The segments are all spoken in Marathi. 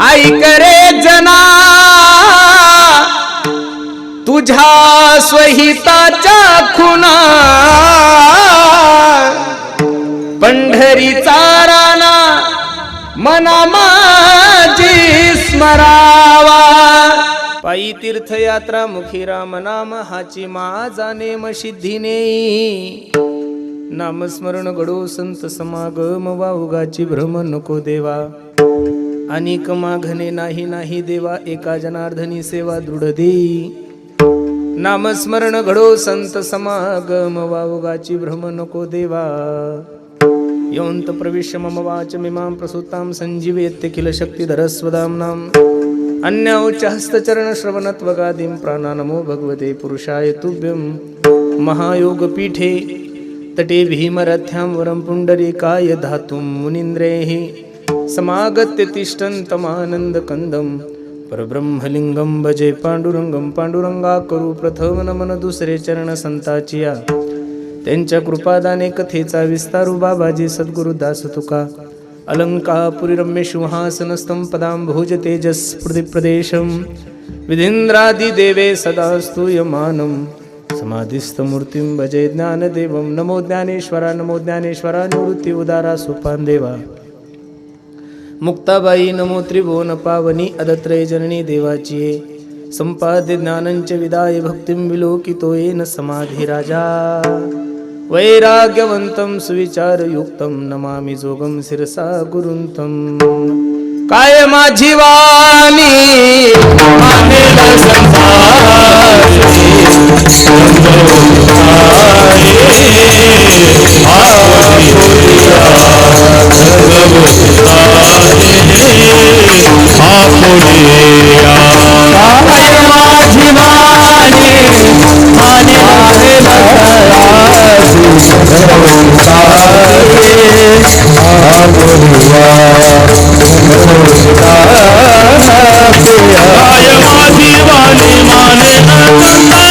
ऐक रे जना तुझ्या स्वहिताच्या खुना पंढरीचा राणा मना माझी स्मरावा. पायी तीर्थयात्रा मुखी राम नाम हाची माझा नेम सिद्धीने. नामस्मरण घडो संत समागम वाहुगाची भ्रम नको देवा. अनेक माघने नाही नाही देवा एका जनार्दनी सेवा दृढ देई नामस्मरण घडो संत समागम वावगाची भ्रम नको देवा. योऽन्त प्रविश्य मम वाच मिमां प्रसूतां सञ्जीवेत्य किल शक्तिधरस्वदाम्नाम् अन्यौच हस्तचरणश्रवणत्वगादिं प्राणानमो भगवते पुरुषाय तुभ्यं. महायोगपीठे तटे भीमरथ्यां वरं पुण्डरीकाय धातुं मुनीन्द्रैः. समागत्य तिष्ठन्तमानन्दकन्दं परब्रह्मलिङ्गं भजे पाण्डुरङ्गं पांडुरंगा करू प्रथम नमन दुसरे चरण संताचिया। त्यांच्या कृपादाने कथेचा विस्तारू बाबाजी सद्गुरु दास तुका अलंकापुरी रम्य पदां भोज तेजस प्रदेशं सदा स्तूयमानं समाधिस्थमूर्तिं भजे ज्ञानदेवं। नमो ज्ञानेश्वरा नमो ज्ञानेश्वरा निवृत्ति उदारा सुपान्देवा। देवा मुक्ताबाई नमो त्रिभुवन पावनी अदत्रय जननी देवाची संपाद्य ज्ञानंच विदाय भक्तिं विलोकितो येन समाधी राजा. वैराग्यवंतं सुविचारयुक्तं नमामि जोगं शिरसा गुरुन्तं. काय माझी वाणी? मानेल माझी वाणी मानेल काय माने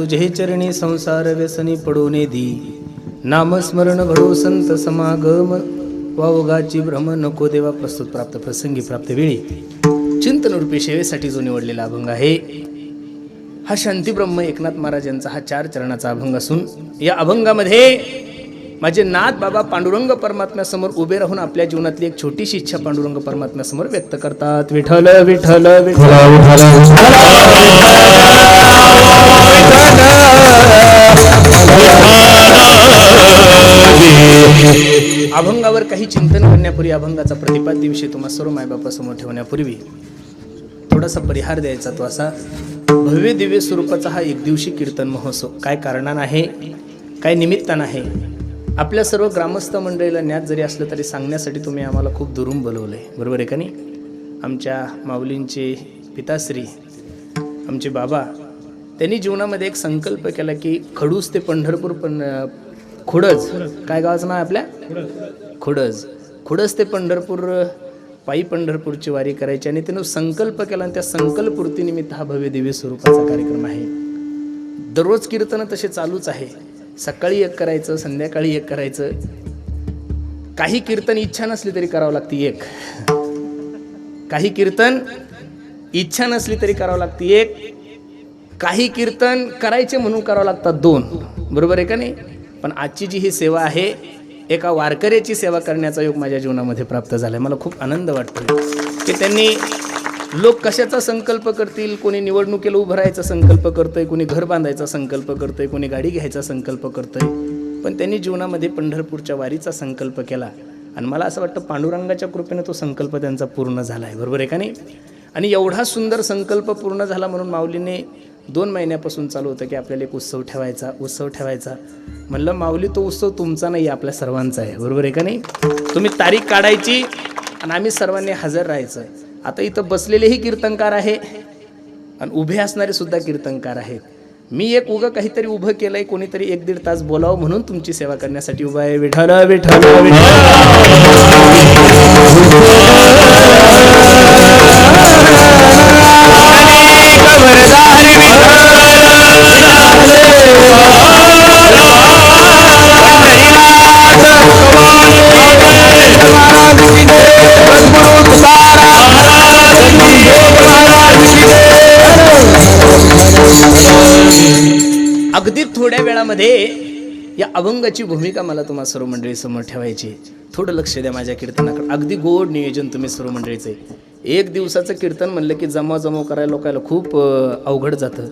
तुझे चरणी संसार व्यसनी पडूने दी नामस्मरण घडो संत समागम. वावगाची भ्रम नको देवा प्रस्तुत प्राप्त प्रसंगी प्राप्त वेळी. चिंतन रूपी सेवेसाठी जो निवडलेला अभंग आहे हा शांतीब्रह्म एकनाथ महाराज यांचा हा चार चरणाचा अभंग असून या अभंगामध्ये माझे नाथ बाबा पांडुरंग परमात्म्यासमोर उभे राहून आपल्या जीवनातली एक छोटीशी इच्छा पांडुरंग परमात्म्यासमोर व्यक्त करतात. विठ्ठल विठ्ठल विठ्ठल. अभंगावर काही चिंतन करण्यापूर्वी अभंगाचा प्रतिपाद्य विषय तुम्हा सर्व मायबापासमोर ठेवण्यापूर्वी थोडासा परिहार द्यायचा तो असा. भव्य दिव्य स्वरूपाचा हा एक दिवशी कीर्तन महोत्सव काय कारणानं आहे काय निमित्तानं आहे आपल्या सर्व ग्रामस्थ मंडळीला ज्ञात जरी असलं तरी सांगण्यासाठी तुम्ही आम्हाला खूप दुरून बोलवलं आहे बरोबर आहे का नाही? आमच्या माऊलींचे पिताश्री आमचे बाबा त्यांनी जीवनामध्ये एक संकल्प केला की खडूस ते पंढरपूर पण खुडज. काय गावाचं नाव आपल्या? खुडज. खुडज ते पंढरपूर पायी पंढरपूरची वारी करायची आणि त्यानं संकल्प केला आणि त्या संकल्पूर्तीनिमित्त हा भव्य दिव्य स्वरूपाचा कार्यक्रम आहे. दररोज कीर्तन तसे चालूच आहे. सकाळी एक करायचं संध्याकाळी एक करायचं. काही कीर्तन इच्छा नसली तरी करावं लागते एक. काही कीर्तन इच्छा नसली तरी करावं लागते एक. काही कीर्तन करायचे म्हणून करावं लागतात दोन. बरोबर आहे का नाही? पण आजची जी ही सेवा आहे एका वारकऱ्याची सेवा करण्याचा योग माझ्या जीवनामध्ये प्राप्त झाला आहे मला खूप आनंद वाटतो की त्यांनी लोक कशाचा संकल्प करतील कोणी निवडणुकीला उभं राहायचा संकल्प करतोय कोणी घर बांधायचा संकल्प करतोय कोणी गाडी घ्यायचा संकल्प करतोय. पण त्यांनी जीवनामध्ये पंढरपूरच्या वारीचा संकल्प केला. आणि मला असं वाटतं पांडुरंगाच्या कृपेने तो संकल्प त्यांचा पूर्ण झाला आहे बरोबर आहे का नाही? आणि एवढा सुंदर संकल्प पूर्ण झाला म्हणून माऊलीने दोन महिन्यापासून चालू होतं की आपल्याला एक उत्सव ठेवायचा उत्सव ठेवायचा. म्हणलं माऊली तो उत्सव तुमचा नाही आपल्या सर्वांचा आहे. बरोबर आहे का नाही? तुम्ही तारीख काढायची आणि आम्ही सर्वांनी हजर राहायचं. आता इथं बसलेलेही कीर्तनकार आहे आणि उभे असणारे सुद्धा कीर्तनकार आहेत. मी एक उगं काहीतरी उभं केलंय कोणीतरी एक दीड तास बोलावं म्हणून तुमची सेवा करण्यासाठी उभा आहे. विठाला विठाला विठाला थोड्या या अभंगाची भूमिका मला तुम्हा सर्व मंडळी समोर ठेवायची थोडं लक्ष द्या माझ्या कीर्तनाकडे. अगदी गोड नियोजन तुम्ही सर्व मंडळीचे आहे एक दिवसाचं कीर्तन म्हणलं की जमा जमा करायला लोकायला खूप अवघड जातं.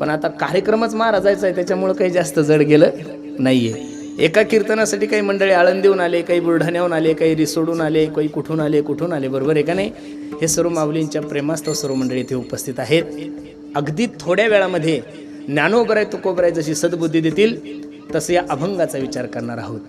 पण आता कार्यक्रमच महाराजायचा आहे त्याच्यामुळं काही जास्त जड गेलं नाहीये. एका कीर्तनासाठी काही मंडळी आळंदीहून आले काही बुलढाण्याहून आले काही रिसोडून आले काही कुठून आले कुठून आले बरोबर आहे का नाही? हे सर्व माऊलींच्या प्रेमास्तव सर्व मंडळी इथे उपस्थित आहेत. अगदी थोड्या वेळामध्ये ज्ञानोबराय तुकोबराय जशी सद्बुद्धी देतील तसं या अभंगाचा विचार करणार आहोत.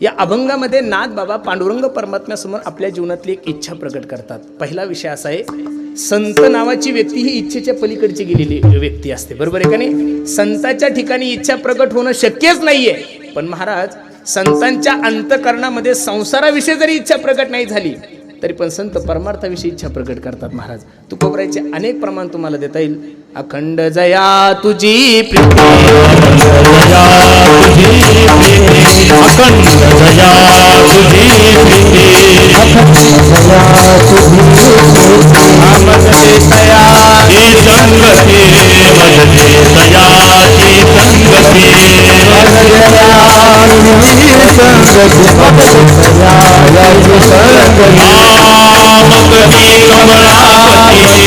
या अभंगामध्ये नाथ बाबा पांडुरंग परमात्म्यासमोर आपल्या जीवनातली एक इच्छा प्रकट करतात. पहिला विषय असा आहे संत नावाची व्यक्ती ही इच्छेच्या पलीकडची गेलेली व्यक्ती असते. बरोबर आहे का नाही? संताच्या ठिकाणी इच्छा प्रकट होणं शक्यच नाहीये. पण महाराज संतांच्या अंतकरणामध्ये संसाराविषयी जरी इच्छा प्रकट नाही झाली तरी पण संत परमार्थाविषयी इच्छा प्रकट करतात महाराज. तुकोबरायचे अनेक प्रमाण तुम्हाला देता येईल. अखंड जया तुझी प्रीती. अखंड जया तुझी तया ही संगती मजते दयाची संगती. मगनी कमलापती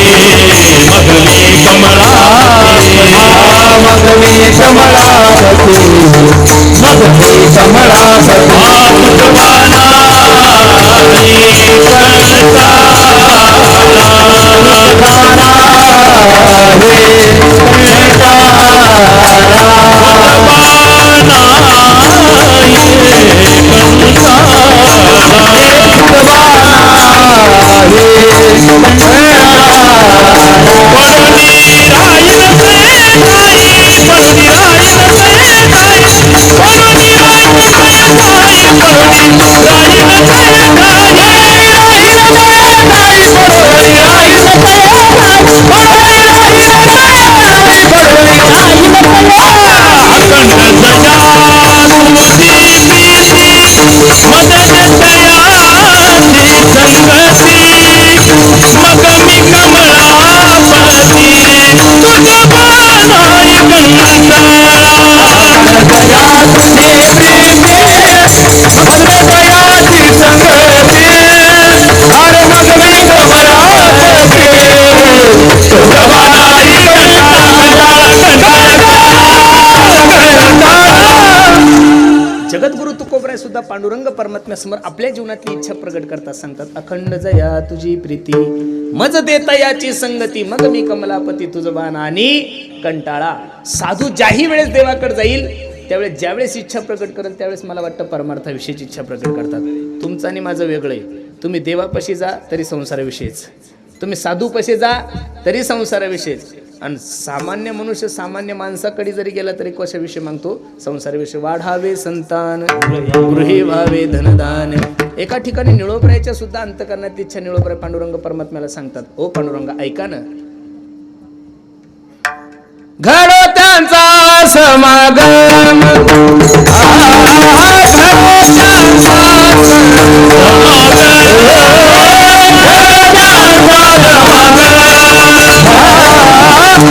परमात्म्यासमोर आपल्या जीवनातली इच्छा प्रकट करतात सांगतात अखंड जया तुझी प्रीती मज देता याची संगती मग मी कमलापती तुझं बाण आणि कंटाळा. साधू ज्याही वेळेस देवाकडे जाईल त्यावेळेस ज्यावेळेस इच्छा प्रकट करेल त्यावेळेस मला वाटतं परमार्थाविषयीची इच्छा प्रकट करतात. तुमचं आणि माझं वेगळं आहे. तुम्ही देवापाशी जा तरी संसाराविषयीच. तुम्ही साधूपाशी जा तरी संसाराविषयीच. आणि सामान्य मनुष्य सामान्य माणसाकडे जरी गेला तरी कशाविषयी मागतो? संसाराविषयी. वाढावे संतान गृहे व्हावे धनदान. एका ठिकाणी निळोपरायच्या सुद्धा अंतकरणात इच्छा निळोपराय पांडुरंग परमात्म्याला सांगतात. ओ पांडुरंग ऐका ना. घडो त्यांचा समागम.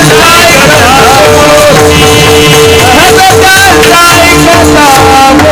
Like a Like a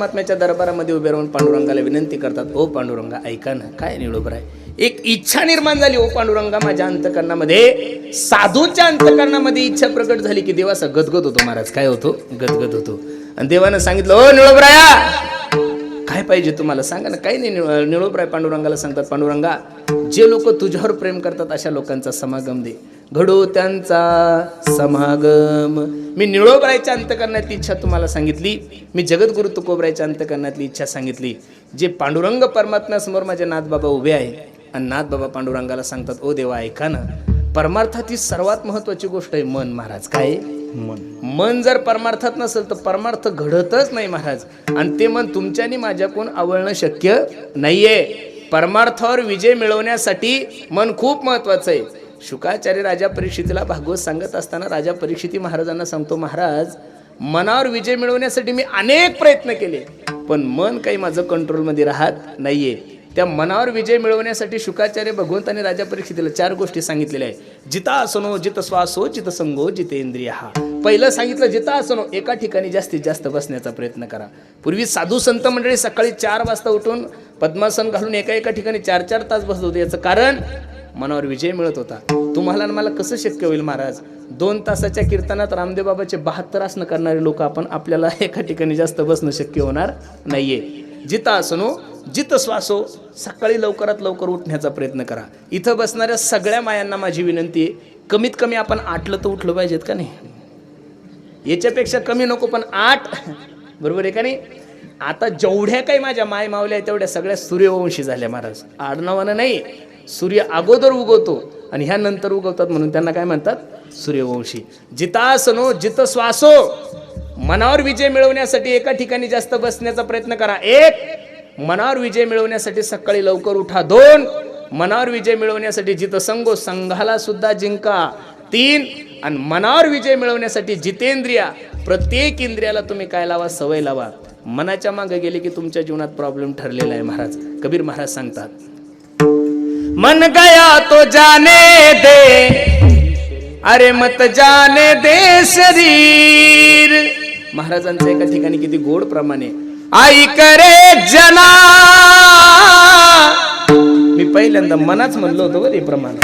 परमात्म्याच्या दरबारामध्ये उभे राहून पांडुरंगाला विनंती करतात ओ पांडुरंगा ऐका ना काय निळोबर आहे एक इच्छा निर्माण झाली ओ पांडुरंगा माझ्या अंतकरणामध्ये साधूच्या अंतकरणामध्ये इच्छा प्रकट झाली की देवाचा गदगद होतो महाराज. काय होतो? गदगद होतो. आणि देवानं सांगितलं ओ निळोबराया काय पाहिजे तुम्हाला? सांगा ना काही नाही निळोबराय पांडुरंगाला सांगतात पांडुरंगा जे लोक तुझ्यावर प्रेम करतात अशा लोकांचा समागम दे. घडो त्यांचा समागम. मी निळोबरायच्या अंतकरणातली इच्छा तुम्हाला सांगितली. मी जगद्गुरु तुकोबरायच्या अंतकरणातली इच्छा सांगितली. जे पांडुरंग परमात्म्यासमोर माझे नाथबाबा उभे आहे आणि नाथबाबा पांडुरंगाला सांगतात ओ देवा ऐका ना. परमार्थात ही सर्वात महत्वाची गोष्ट आहे मन महाराज. काय? आहे? मन जर परमार्थात नसेल तर परमार्थ घडतच नाही महाराज. आणि ते मन तुमच्यानी माझ्याकडून आवळणं शक्य नाहीये. परमार्थावर विजय मिळवण्यासाठी मन खूप महत्वाचं आहे. शुकाचार्य राजा परीक्षितीला भागवत सांगत असताना राजा परीक्षिती महाराजांना सांगतो महाराज मनावर विजय मिळवण्यासाठी मी अनेक प्रयत्न केले पण मन काही माझं कंट्रोलमध्ये राहत नाहीये. त्या मनावर विजय मिळवण्यासाठी शुकाचार्य भगवंताने राजा परीक्षितीला चार गोष्टी सांगितलेल्या आहे जितासनो जित श्वासो जित संगो जितेंद्रिय हा पहिलं सांगितलं जितासनो एका ठिकाणी जास्तीत जास्त बसण्याचा प्रयत्न करा. पूर्वी साधू संत मंडळी सकाळी चार वाजता उठून पद्मासन घालून एका एका ठिकाणी चार चार तास बसत होते. याचं कारण मनावर विजय मिळत होता. तुम्हाला आणि मला कसं शक्य होईल महाराज? दोन तासाच्या कीर्तनात रामदेव बाबाचे बहात्तर आसनं करणारे लोक आपण आपल्याला एका ठिकाणी जास्त बसणं शक्य होणार नाहीये. जिता असनो जित श्वासो सकाळी लवकरात लवकर उठण्याचा प्रयत्न करा. इथं बसणाऱ्या सगळ्या मायांना माझी विनंती आहे कमीत कमी आपण आठलं तर उठलं पाहिजेत का नाही? याच्यापेक्षा कमी नको पण आठ. बरोबर आहे का नाही? आता जेवढ्या काही माझ्या माय मावल्या आहेत तेवढ्या सगळ्या सूर्यवंशी झाल्या महाराज. आडनावानं नाही सूर्य अगोदर उगवतो आणि ह्या नंतर उगवतात म्हणून त्यांना काय म्हणतात? सूर्यवंशी. जितासनो जित श्वासो मनावर विजय मिळवण्यासाठी एका ठिकाणी जास्त बसण्याचा प्रयत्न करा. एक मनावर विजय मिळवण्यासाठी सकाळी लवकर उठा. दोन मनावर विजय मिळवण्यासाठी जित संगो संघाला सुद्धा जिंका. तीन आणि मनावर विजय मिळवण्यासाठी जितेंद्रिया प्रत्येक इंद्रियाला तुम्ही काय लावा? सवय लावा. मनाच्या मागे गेले की तुमच्या जीवनात प्रॉब्लेम ठरलेला आहे महाराज. कबीर महाराज सांगतात मन गया तो जाने दे अरे मत जाने दे शरीर. महाराजांचं एका ठिकाणी किती गोड प्रमाणे आई करे जना. मी पहिल्यांदा मनाच म्हणलो होतो ते प्रमाण.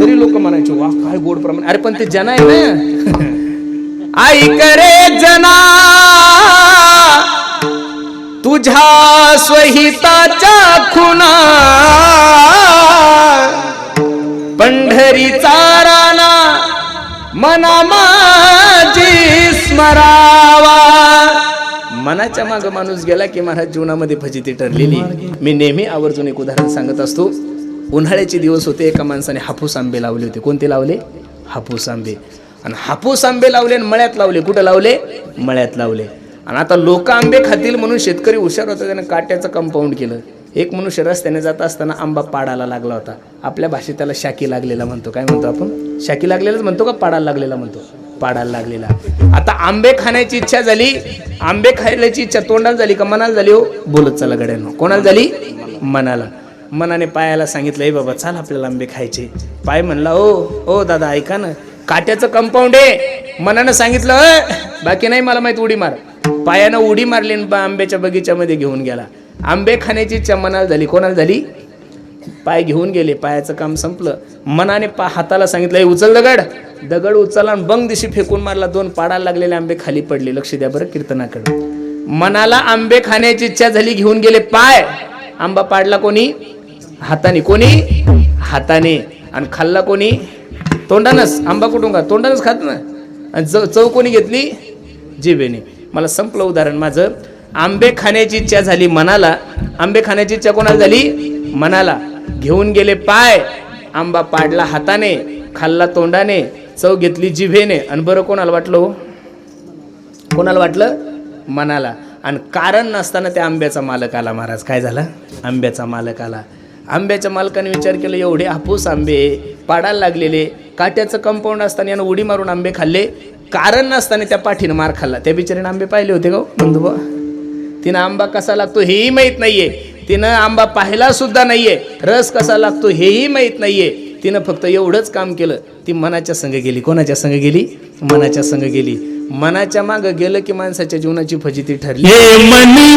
तरी लोक म्हणायचे वा काय गोड प्रमाण. अरे पण ते जना आहे ना. आई करे जना. तुझ्या स्वहिताच्या खुना पंढरीचा राणा मना माझी स्मरावा. मनाच्या माग माणूस गेला की महाराज जीवनामध्ये फजिती ठरलेली. मी नेहमी आवर्जून एक उदाहरण सांगत असतो. उन्हाळ्याचे दिवस होते एका माणसाने हापूस आंबे लावले होते. कोणते लावले? हापूस आंबे. आणि हापूस आंबे लावले आणि मळ्यात लावले. कुठं लावले? मळ्यात लावले. आणि आता लोक आंबे खातील म्हणून शेतकरी हुशार होता त्याने काट्याचं कंपाऊंड केलं. एक मनुष्य रस्त्याने जात असताना आंबा पाडायला लागला होता. आपल्या भाषेत त्याला शाकी लागलेला म्हणतो. काय म्हणतो आपण? शाकी लागलेलाच म्हणतो का पाडायला लागलेला म्हणतो? पाडायला लागलेला. आता आंबे खाण्याची इच्छा झाली. आंबे खायलाची इच्छा तोंडाला झाली का मनाला झाली हो? बोलत चला गड्यांना. कोणाला झाली? मनाला. मनाने पायाला सांगितलं हे बाबा चाल आपल्याला आंबे खायचे. पाय म्हणला ओ ओ दादा ऐका ना. काट्याचं कंपाऊंड आहे. मनानं सांगितलं बाकी नाही मला माहीत उडी मार. पायानं उडी मारली आणि आंब्याच्या बगीच्यामध्ये घेऊन गेला. आंबे खाण्याची इच्छा मनाला झाली. कोणाला झाली? पाय घेऊन गेले. पायाचं काम संपलं. मनाने पा हाताला सांगितलं उचल दगड. दगड उचलला आणि बंग दिशी फेकून मारला. दोन पाडाला लागलेले आंबे खाली पडले. लक्ष द्या बरं कीर्तनाकडे. मनाला आंबे खाण्याची इच्छा झाली घेऊन गेले पाय. आंबा पाडला कोणी? हाताने. कोणी? हाताने. आणि खाल्ला कोणी? तोंडानच आंबा कुठून का तोंडानच खात ना. आणि च चव कोणी घेतली? जिभेने. मला संपलं उदाहरण माझं. आंबे खाण्याची इच्छा झाली मनाला. आंबे खाण्याची इच्छा कोणाला झाली? मनाला. घेऊन गेले पाय. आंबा पाडला हाताने खाल्ला तोंडाने चव घेतली जिभेने. आणि बरं कोणाला वाटलं हो? कोणाला वाटलं? मनाला. आणि कारण नसताना त्या आंब्याचा मालक आला महाराज. काय झालं? आंब्याचा मालक आला. आंब्याच्या मालकाने विचार केला एवढे हापूस आंबे. पाडायला लागलेले. काट्याचं कंपाऊंड असताना यानं उडी मारून आंबे खाल्ले. कारण नसताना त्या पाठीनं मार खाल्ला. त्या बिचारीनं आंबे पाहिले होते का हो, बंधू तिनं आंबा कसा लागतो हेही माहीत नाहीये. तिनं आंबा पाहिला सुद्धा नाहीये. रस कसा लागतो हेही माहीत नाहीये. तिनं फक्त एवढंच काम केलं. ती मनाच्या संग गेली. कोणाच्या संग गेली? मनाच्या संग गेली. मनाच्या माग गेलं की माणसाच्या जीवनाची फजिती ठरली. मनी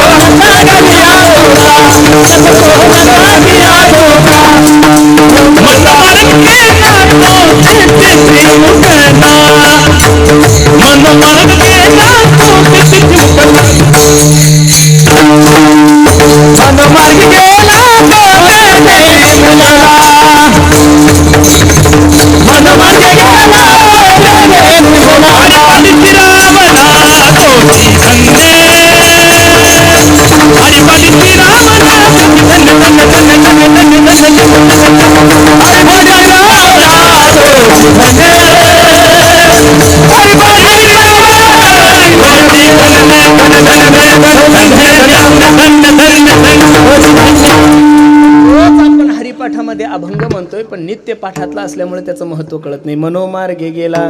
पाठातला असल्यामुळे त्याचं महत्त्व कळत नाही. मनोमार्गे गेला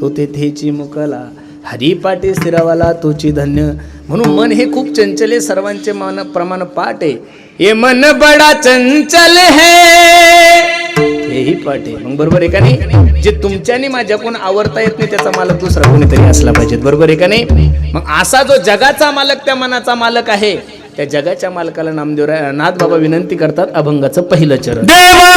तो तेथेची मुकला हरिपाठी स्थिरावाला तोची धन्य. म्हणून मन हे खूप चंचल आहे सर्वांचे मान प्रमाण पाठ आहे. हे मन बडा चंचल है. हेही पाठ आहे. मग बरोबर आहे का नाही? जे तुमच्यानी माझ्याकडून आवडता येत नाही त्याचा मालक दुसरा कोणीतरी असला पाहिजे. बरोबर आहे का नाही? मग असा जो जगाचा मालक त्या मनाचा मालक आहे. त्या जगाच्या मालकाला नामदेव नाथ बाबा विनंती करतात अभंगाचं पहिलं चरण. देवा.